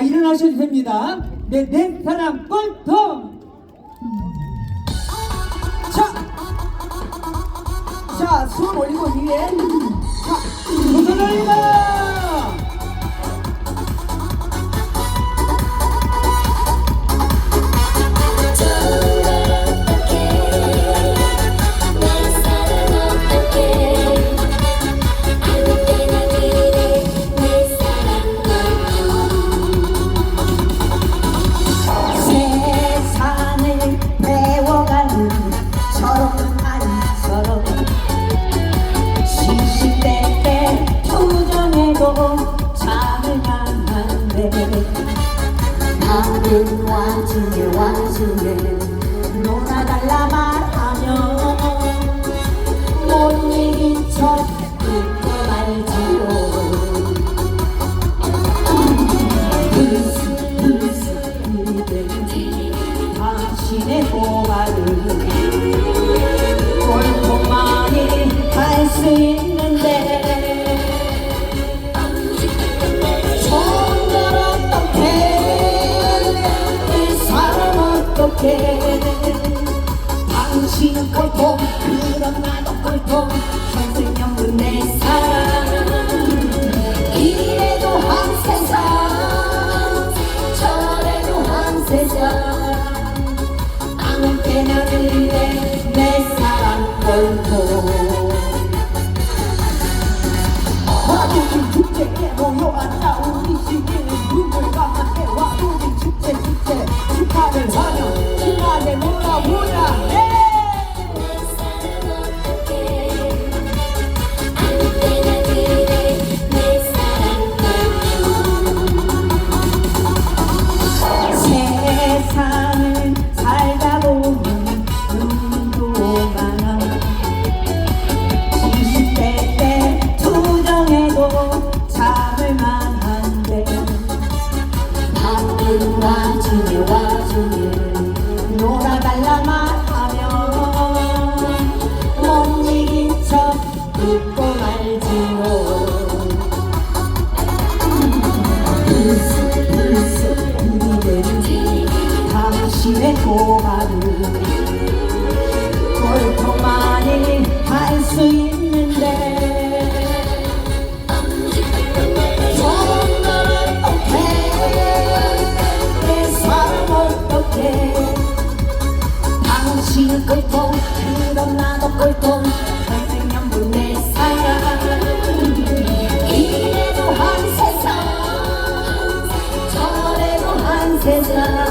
자, 일어나셔도 됩니다. 네, 내 사랑 꼴통! 자, 자, 손 올리고 위에. 자, 도전 올리다! 다른 와중에 와중에 놀아달라 말하면 못 이긴 척 웃고 말지요. 당신의 고발을 꼴통만 당신은 꼴통 그럼 나도 꼴통 선생님은 내 사랑 수 있는데. 정말 어떡해 내 사랑 어떡해 당신은 꼴통 그럼 나도 꼴통. 선생님분 내 사랑. 이래도 한 세상 저래도 한 세상